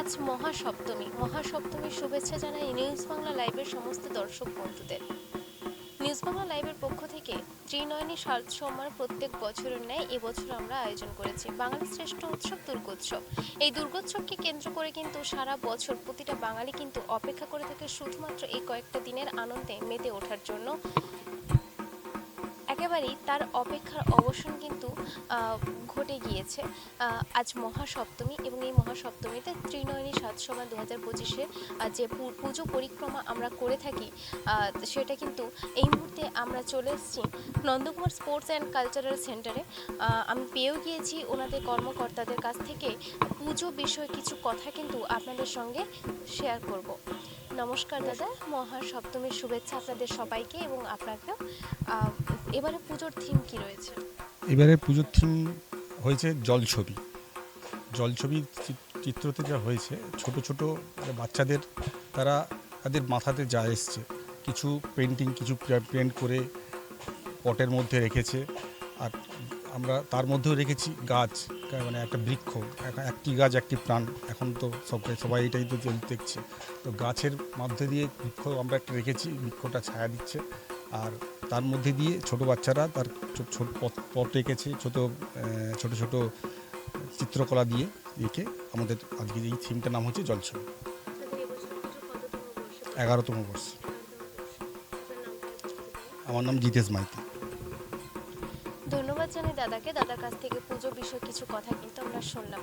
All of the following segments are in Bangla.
আজ মহাসপ্তমী। মহাসপ্তমীর শুভেচ্ছা জানাই নিউজ বাংলা লাইভের সমস্ত দর্শক বন্ধুদের। নিউজ বাংলা লাইভের পক্ষ থেকে ত্রিনয়নী সাত সম্মান প্রত্যেক বছরের ন্যায় এবছর আমরা আয়োজন করেছি। বাঙালির শ্রেষ্ঠ উৎসব দুর্গোৎসব। এই দুর্গোৎসবকে কেন্দ্র করে কিন্তু সারা বছর প্রতিটা বাঙালি কিন্তু অপেক্ষা করে থাকে শুধুমাত্র এই কয়েকটা দিনের আনন্দে মেতে ওঠার জন্য। একেবারেই তার অপেক্ষার অবসান কিন্তু ঘটে গিয়েছে। আজ মহাসপ্তমী এবং এই মহাসপ্তমীতে ত্রিনয়নী সাতসভা দু হাজার পঁচিশে যে পুজো পরিক্রমা আমরা করে থাকি সেটা কিন্তু এই মুহূর্তে আমরা চলে এসেছি নন্দকুমার স্পোর্টস অ্যান্ড কালচারাল সেন্টারে। আমি পেয়েও গিয়েছি ওনাদের কর্মকর্তাদের কাছ থেকে। পুজো বিষয়ে কিছু কথা কিন্তু আপনাদের সঙ্গে শেয়ার করব। নমস্কার দাদা মহা সপ্তমীর শুভেচ্ছা আপনাদের সবাইকে এবং আপনাকেও। এবারে পুজোর থিম কি রয়েছে? এবারে পুজোর থিম হয়েছে জলছবি। জলছবির চি- চিত্রতে যা হয়েছে, ছোট ছোট বাচ্চাদের, তারা তাদের মাথাতে যা এসছে। কিছু পেন্টিং কিছু পেন্ট করে পটের মধ্যে রেখেছে। আর আমরা তার মধ্যেও রেখেছি গাছ মানে একটা বৃক্ষ এক- একটি গাছ একটি প্রাণ। এখন তো সবাই সবাই এটাই তো চল- দেখছে। তো গাছের মধ্যে দিয়ে বৃক্ষ আমরা একটা রেখেছি বৃক্ষটা ছায়া দিচ্ছে। আর তার মধ্যে দিয়ে ছোট বাচ্চারা তার ছোট পথ রেখেছে ছোট ছোট ছোট চিত্রকলা দিয়ে এঁকে আমাদের আজকে এই থিমটার নাম হচ্ছে জলছবি। এগারোতম বর্ষ। আমার নাম জিতেশ মাইতি। ধন্যবাদ জানাই দাদাকে। দাদার কাছ থেকে পুজো বিষয়ে কিছু কথা কিন্তু আমরা শুনলাম।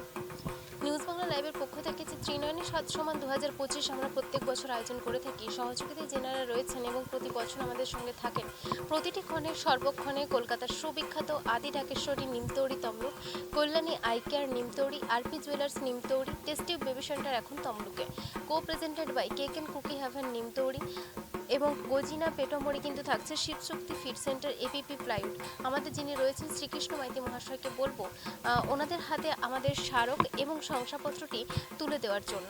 নিউজ বাংলা লাইভের পক্ষ থেকে যে ত্রিনয়নী সাত সমান দু হাজার পঁচিশ আমরা প্রত্যেক বছর আয়োজন করে থাকি সহযোগিতায় যেনারা রয়েছেন এবং প্রতি বছর আমাদের সঙ্গে থাকেন। প্রতিটি ক্ষণে সর্বক্ষণে কলকাতার সুবিখ্যাত Adi Dhakeshwari Nimtouri Tamluk, Kalyani eye care Nimtouri RP jewellers Nimtouri টেস্টিভ baby centre এখন তমলুকে। Co presented by cake and cookie haven Nimtouri এবং গজিনা পেটমরি কিন্তু থাকছে Shivshakti feed centre APP plywood. আমাদের যিনি রয়েছেন শ্রীকৃষ্ণ মাইতি মহাশয়কে বলব ওনাদের হাতে আমাদের স্মারক এবং শংসাপত্রটি তুলে দেওয়ার জন্য।